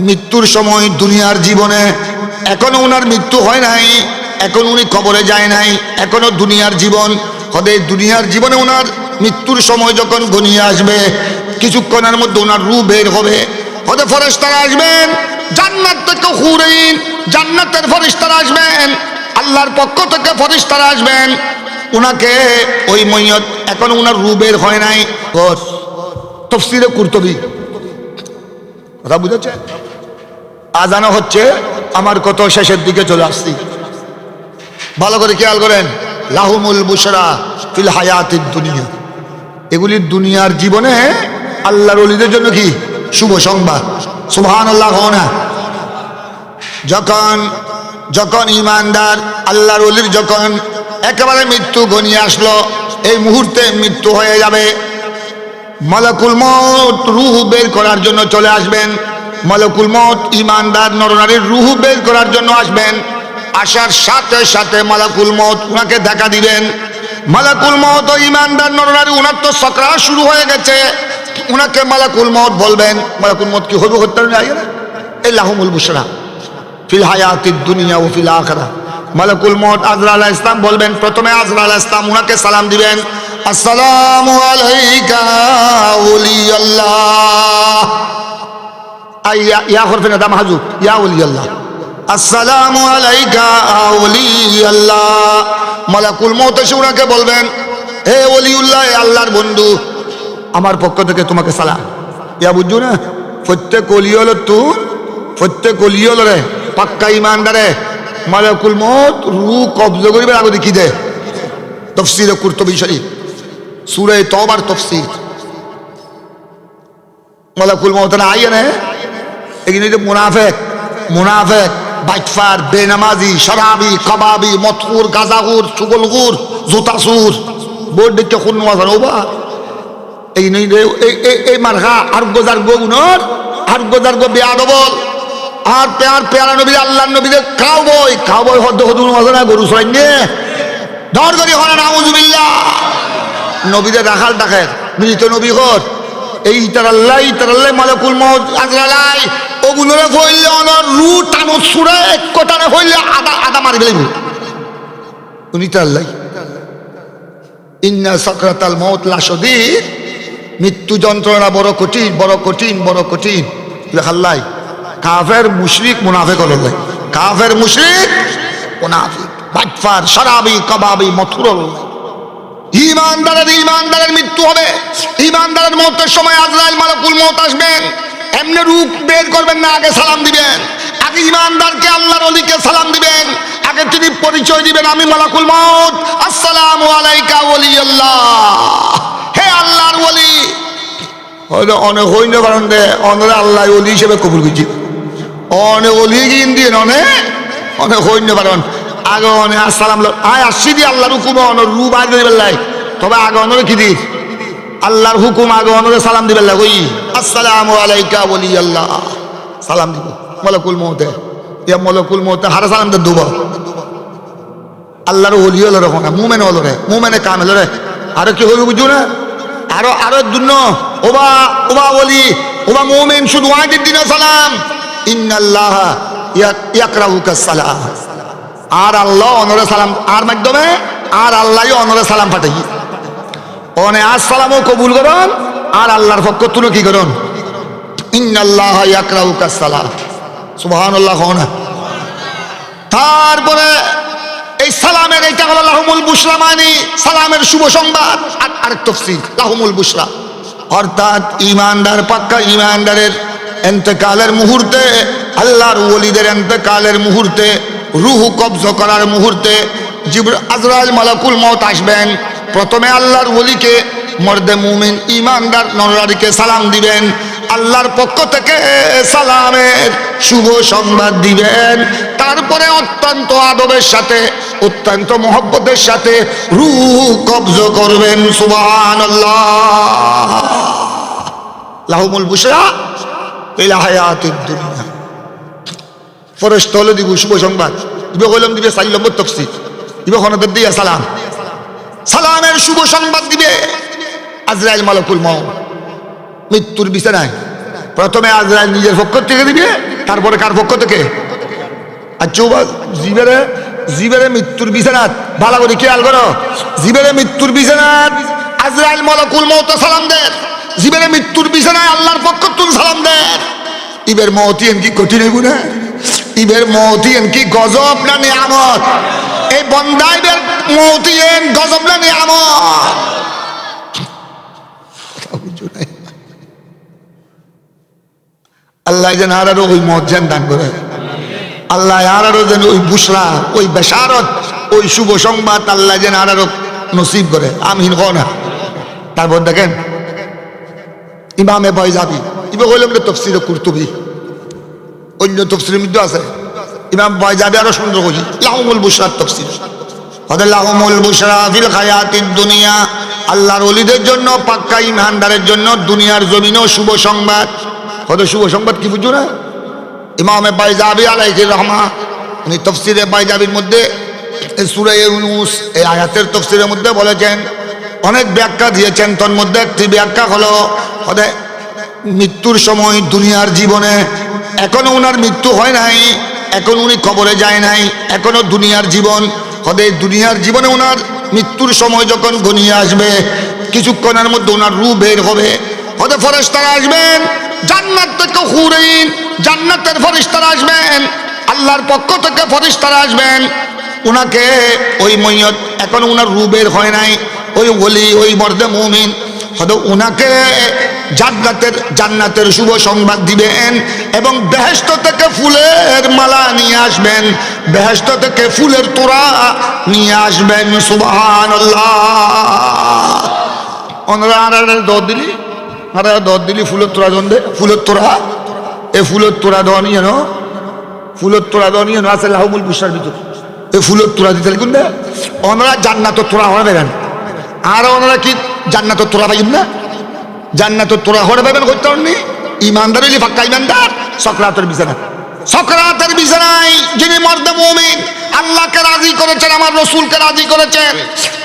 মৃত্যুর সময় দুনিয়ার জীবনে এখনও ওনার মৃত্যু হয় নাই এখন উনি কবরে যায় নাই এখনও দুনিয়ার জীবন হদে দুনিয়ার জীবনে ওনার মৃত্যুর সময় যখন ঘনিয়ে আসবে কিছুক্ষণের মধ্যে ওনার রু বের হবে। হদে ফরেস্তারা আসবেন জান্নাত থেকে হুরেইন জান্নাতের ফরিস্তারা আসবেন আল্লাহর পক্ষ থেকে ফরিস্তারা আসবেন। ওনাকে ওই মৈয়ত এখন ওনার রু বের হয় নাই। তফসিরে কুর্তবি। কথা বুঝেছে আজানো হচ্ছে, আমার কত শেষের দিকে চলে আসছি। ভালো করে খেয়াল করেন, লাহুমুল বুসরা ফিল হায়াতির দুনিয়া। এগুলি দুনিয়ার জীবনে আল্লাহর অলিদের জন্য কি? শুভ সংবাদ। সুবহান আল্লাহ না। যখন যখন ইমানদার আল্লাহর অলির যখন একেবারে মৃত্যু ঘনিয়ে আসলো, এই মুহূর্তে মৃত্যু হয়ে যাবে। মালাকুল মত রুহ বের করার জন্য চলে আসবেন। মালাকুল মত ইমানদার নরনারীর রুহ বের করার জন্য আসবেন। আসার সাথে সাথে মালাকুল মত উনাকে দেখা দিবেন। মালাকুল মত ও ইমানদার নরনারী, উনার তো সকরা শুরু হয়ে গেছে। উনাকে মালাকুল মত বলবেন, মালাকুল মত কি হইব হত্যা এই লাহমুল বুসরা ফিল হায়াতির দুনিয়া ও ফিল আখরা। মালাকুল মত আজরা আলাহ ইসলাম বলবেন, প্রথমে আজরা আলাহ ইসলাম উনাকে সালাম দিবেন, আসসালামু আলাইকা আল্লাহ ইয়া দাম হাজু আসসালামু আলাইকা মালাকুল বলবেন, হে ওলিউল্লাহ আল্লাহর বন্ধু, আমার পক্ষ থেকে তোমাকে সালাম। ইয়া বুঝছ না? প্রত্যেক অলি তুই প্রত্যেক রে, পাক্কা ইমানদারে। মালাকুল মত রু কবজ করিবে আগে কি দে? তফসির কুর্তবি শরীফ সুরে তবার তফসির। মালাকুল মত না আইয়ে না এখানে যে মুনাফেক মুনাফেক বাইকফার বেনামাজি, শরাবি, কবাবি, মথুর, গাজাগুর চুগলগুর জুতাসুর, বোর্ড দেখতে কোন মাসান ওবা। এই নই এই মারখা আর গোজার গুণর, আর গোজার গো আর পেয়ার, পেয়ারা নবী আল্লাহ নবীদের খাও বই খাও বই হদ্দ হদুন মাসানা গরু সরাই নে ধর করি হরে নাউজুবিল্লাহ। নবীদের রাখাল ডাকের, মৃত নবী ঘর। এই ইতার আল্লাহ ইতার আল্লাহ মালাকুল মত আজরালাই। ওগুলোরে হইলে অনর রু টানো সুরে এক কটানে হইলে আদা আদা মারি ফেলিব উনি তো আল্লাহ ইন্না সাকরাতাল মত লাসদিদ মৃত্যু যন্ত্রণা বড় কঠিন বড় কঠিন বড় কঠিন। লেখাল্লাই। কাফের মুশরিক মুনাফেক হল কাফের মুশরিক মুনাফিক। বাটফার শরাবি, কবাবি মথুর হল ইমানদারের ইমানদারের মৃত্যু হবে। ইমানদারের মতের সময় আজরাইল মালাকুল মত আসবেন এমনি রূপ বের করবেন না, আগে সালাম দিবেন। আগে ইমানদারকে আল্লাহর অলিকে সালাম দিবেন। আগে তিনি পরিচয় দিবেন, আমি মালাকুল মত আসসালাম আলাইকা ওলি আল্লাহ হে আল্লাহর ওলি। হয়তো অনেক হইন কারণ অনেক আল্লাহ অলি হিসেবে কবুল করছি। অনেক অলি গিন দিয়ে অনেক অনেক হইন কারণ। আগে অনেক আসসালাম আয় আসছি দি আল্লাহর হুকুম অনেক রু বাইর করে বেল্লাই তবে আগে অনেক কি দি আল্লাহর হুকুম আগে অনেক সালাম দিবেন কই? আসসালামু আলাইকা ওলি আল্লাহ সালাম দিব। মলকুল মহতে ইয়া মলকুল মহতে হারা সালাম দে দুব আল্লাহর ওলি হলো রে কোনা মুমেন হলো রে, মুমেনে কাম হলো রে। আরও কি হলো বুঝু না? আরও আরও দুন্য ওবা ওবা ওলি, ওবা মুমেন, শুধু আজের দিনে সালাম। ইন্নাল্লাহ ইয়াকরাউকা সালাম। আর আল্লাহ অনরে সালাম, আর মাধ্যমে আর আল্লাহ অনরে সালাম পাঠাই অনে আসসালামও কবুল করুন, আর আল্লাহর পক্ষ তুলো কি করুন? ইন্নাল্লাহ সালাম তারপরে এই সালামের এইটা হলো লাহমুল বুসরা মানে সালামের শুভ সংবাদ, আর লাহমুল বুসরা অর্থাৎ ইমানদার পাক্কা ইমানদারের এন্তেকালের মুহূর্তে, আল্লাহর ওলিদের এন্তেকালের মুহূর্তে, রুহু কবজ করার মুহূর্তে, জিবর আজরাইল মালাকুল মত আসবেন প্রথমে আল্লাহর ওলিকে, মর্দে মুমিন ইমানদার নরারিকে সালাম দিবেন। আল্লাহর পক্ষ থেকে সালামের শুভ সংবাদ দিবেন। তারপরে অত্যন্ত আদবের সাথে, অত্যন্ত মহব্বতের সাথে রুহ কবজ করবেন। সুবান লাহুমুল বুসরা ফরেস্ট হলে দিব শুভ সংবাদ। দিবে কইলাম, দিবে চারি নম্বর দিবে খনদের দিয়া সালাম। সালামের শুভ সংবাদ দিবে। আজরাইল মালকুল মৌ মৃত্যুর বিছানায়। প্রথমে আজরাইল নিজের পক্ষ থেকে দিবে, তারপরে কার পক্ষ থেকে? আর চৌবা জীবেরে মৃত্যুর বিছানাত। ভালো করে খেয়াল করো। জীবেরে মৃত্যুর বিছানাত আজরাইল মলকুল মৌত সালাম দেন। জীবেরে মৃত্যুর বিছানায় আল্লাহর পক্ষ তুল সালাম দেন। ইবের মহতিয়েন কি কঠিন হইব ইবের মহতিয়েন কি গজব না নিয়ামত? এই বন্দাইবের মহতিয়েন গজব না নিয়ামত কথা বুঝো আল্লাহ যেন আরও ওই দান করে। আল্লাহ আরও যেন ওই বুসরা, ওই বেসারত, ওই শুভ সংবাদ আল্লাহ যেন আরও নসিব করে। আমিন কো না। তারপর দেখেন, ইমামে ভয় যাবি ইবে হইলাম তফসিরে কুর্তুবি। অন্য তফসিরের মধ্যে আছে। ইমাম ভয় যাবে আরও সুন্দর করি লাহমুল বুসরার হদের লাহমুল বুসরা ফিল খায়াতির দুনিয়া। আল্লাহর অলিদের জন্য, পাক্কা ইমহানদারের জন্য দুনিয়ার জমিনও শুভ সংবাদ। হতে শুভ সংবাদ কি বুঝছ না? ইমামে বাইজাবি আলাইহি রহমা, উনি তফসিরে বাইজাবির মধ্যে এই সূরা ইউনুস, এই আয়াতের তফসিরের মধ্যে বলেছেন, অনেক ব্যাখ্যা দিয়েছেন তোর মধ্যে একটি ব্যাখ্যা হলো হতে মৃত্যুর সময় দুনিয়ার জীবনে, এখনও ওনার মৃত্যু হয় নাই এখন উনি কবরে যায় নাই, এখনও দুনিয়ার জীবন। হতে দুনিয়ার জীবনে ওনার মৃত্যুর সময় যখন ঘনিয়ে আসবে, কিছুক্ষণের মধ্যে ওনার রু বের হবে। হতে ফরেস্তারা আসবেন, জান্নাত থেকে হুরেইন, জান্নাতের ফরিস্তারা আসবেন, আল্লাহর পক্ষ থেকে ফরিস্তারা আসবেন। ওনাকে ওই মৈয়ত এখন ওনার রু বের হয় নাই। ওই ওলি, ওই মর্দে মুমিন হয়তো ওনাকে জান্নাতের জান্নাতের শুভ সংবাদ দিবেন এবং বেহেস্ত থেকে ফুলের মালা নিয়ে আসবেন বেহেস্ত থেকে ফুলের তোড়া নিয়ে আসবেন সুবাহান ওনারা আর দর দিলি? আর দর দিলি ফুলের তোড়া জন ফুলের তোড়া? এ ফুলের তোড়া দেওয়া নিয়ে ফুলের তোড়া দেওয়া নিয়ে আছে লাহমুল বুসার ভিতর। এ ফুলের তোড়া দিতে লিখুন না ওনারা জান্নাত হওয়া বেগান আর ওনারা কি জান্নাত তোরা পাইব না জান্নাত তোরা হরে পাইবেন করতে পারবি ইমানদার হইলে ফাঁকা ইমানদার সকরাতের বিছানা। সকরাতের বিছানায় যিনি মর্দে মমিন, আল্লাহকে রাজি করেছেন, আমার রসুলকে রাজি করেছেন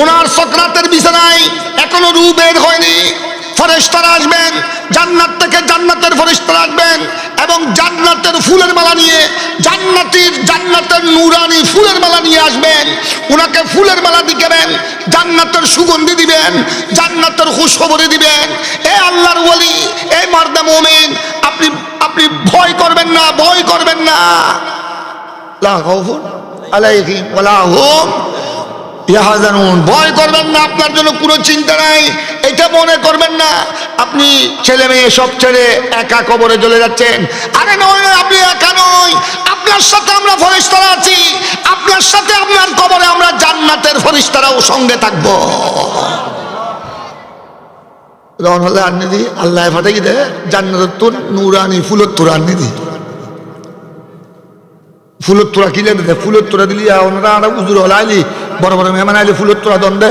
ওনার সকরাতের বিছানায় এখনও রু বের হয়নি। ফরেস্তারা আসবেন, জান্নাত থেকে জান্নাতের ফরেস্তারা আসবেন এবং জান্নাতের ফুলের মালা নিয়ে, জান্নাতির জান্নাতের নুরানি ফুলের মালা নিয়ে আসবেন। ওনাকে ফুলের মালা দিবেন, জান্নাতের সুগন্ধি দিবেন, জান্নাতের খুশখবরি দিবেন। এ আল্লাহর ওলি, এ মার্দা মোমেন, আপনি আপনি ভয় করবেন না, ভয় করবেন না। ভয় করবেন না, আপনার জন্য কোনো চিন্তা নাই। এটা মনে করবেন না। আপনি ছেলে মেয়ে সব ছেড়ে একা কবরে চলে যাচ্ছেন। আরে নয় আপনি একা নয় আপনার সাথে আমরা ফরিস্তারা আছি। আপনার সাথে আপনার কবরে আমরা জান্নাতের ফরিস্তারাও সঙ্গে থাকব। রন হলে আননি দি আল্লাহ ফাটে কি দে। জান্নাতের তোর, নুরানি ফুলের তোর আননি দি ফুলের তোরা কিনে দে? ফুলের তোরা দিলি ওনারা আর উজুর হলে আইলি। বড় বড় মেহমান আইলি ফুলের তোরা দণ্ডে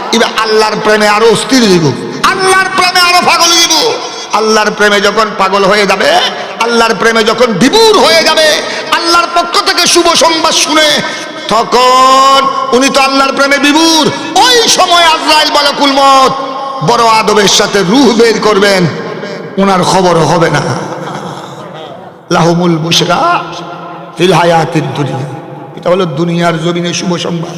এবার আল্লাহর প্রেমে আরও অস্থির দিব আল্লাহর প্রেমে আরও পাগল দিব আল্লাহর প্রেমে যখন পাগল হয়ে যাবে, আল্লাহর প্রেমে যখন বিভুর হয়ে যাবে, আল্লাহর পক্ষ থেকে শুভ সংবাদ শুনে তখন উনি তো আল্লাহর প্রেমে বিভুর। ওই সময় আজরাইল বলে কুলমত বড় আদবের সাথে রুহ বের করবেন ওনার খবরও হবে না। লাহমুল বুসরা ফিল হায়াতের দুনিয়া। এটা হলো দুনিয়ার জমিনে শুভ সংবাদ।